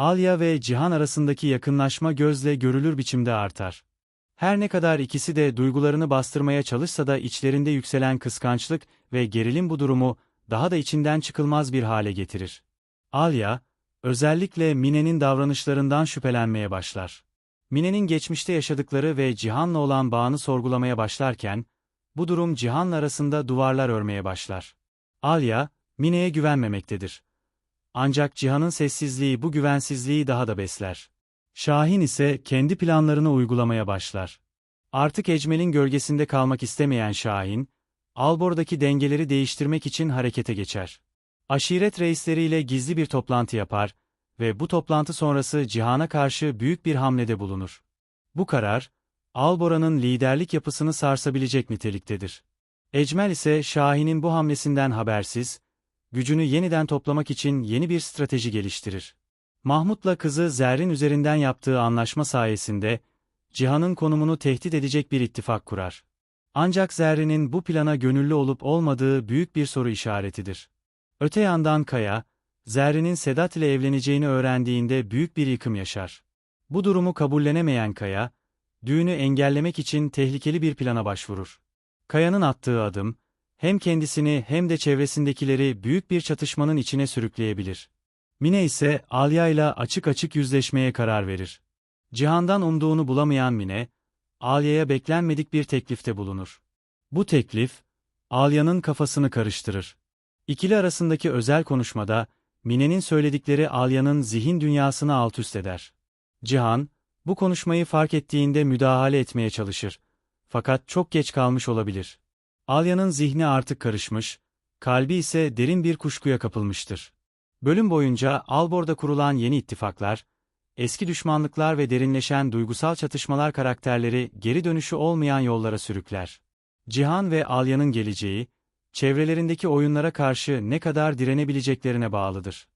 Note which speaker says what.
Speaker 1: Alya ve Cihan arasındaki yakınlaşma gözle görülür biçimde artar. Her ne kadar ikisi de duygularını bastırmaya çalışsa da içlerinde yükselen kıskançlık ve gerilim bu durumu daha da içinden çıkılmaz bir hale getirir. Alya, özellikle Mine'nin davranışlarından şüphelenmeye başlar. Mine'nin geçmişte yaşadıkları ve Cihan'la olan bağını sorgulamaya başlarken, bu durum Cihan'la arasında duvarlar örmeye başlar. Alya, Mine'ye güvenmemektedir. Ancak Cihan'ın sessizliği bu güvensizliği daha da besler. Şahin ise kendi planlarını uygulamaya başlar. Artık Ecmel'in gölgesinde kalmak istemeyen Şahin, Albor'daki dengeleri değiştirmek için harekete geçer. Aşiret reisleriyle gizli bir toplantı yapar ve bu toplantı sonrası Cihan'a karşı büyük bir hamlede bulunur. Bu karar, Albora'nın liderlik yapısını sarsabilecek niteliktedir. Ecmel ise Şahin'in bu hamlesinden habersiz, gücünü yeniden toplamak için yeni bir strateji geliştirir. Mahmut'la kızı Zerrin üzerinden yaptığı anlaşma sayesinde, Cihan'ın konumunu tehdit edecek bir ittifak kurar. Ancak Zerrin'in bu plana gönüllü olup olmadığı büyük bir soru işaretidir. Öte yandan Kaya, Zerrin'in Sedat ile evleneceğini öğrendiğinde büyük bir yıkım yaşar. Bu durumu kabullenemeyen Kaya, düğünü engellemek için tehlikeli bir plana başvurur. Kaya'nın attığı adım, hem kendisini hem de çevresindekileri büyük bir çatışmanın içine sürükleyebilir. Mine ise Alya ile açık açık yüzleşmeye karar verir. Cihan'dan umduğunu bulamayan Mine, Alya'ya beklenmedik bir teklifte bulunur. Bu teklif, Alya'nın kafasını karıştırır. İkili arasındaki özel konuşmada, Mine'nin söyledikleri Alya'nın zihin dünyasını alt üst eder. Cihan, bu konuşmayı fark ettiğinde müdahale etmeye çalışır. Fakat çok geç kalmış olabilir. Alya'nın zihni artık karışmış, kalbi ise derin bir kuşkuya kapılmıştır. Bölüm boyunca Albor'da kurulan yeni ittifaklar, eski düşmanlıklar ve derinleşen duygusal çatışmalar karakterleri geri dönüşü olmayan yollara sürükler. Cihan ve Alya'nın geleceği, çevrelerindeki oyunlara karşı ne kadar direnebileceklerine bağlıdır.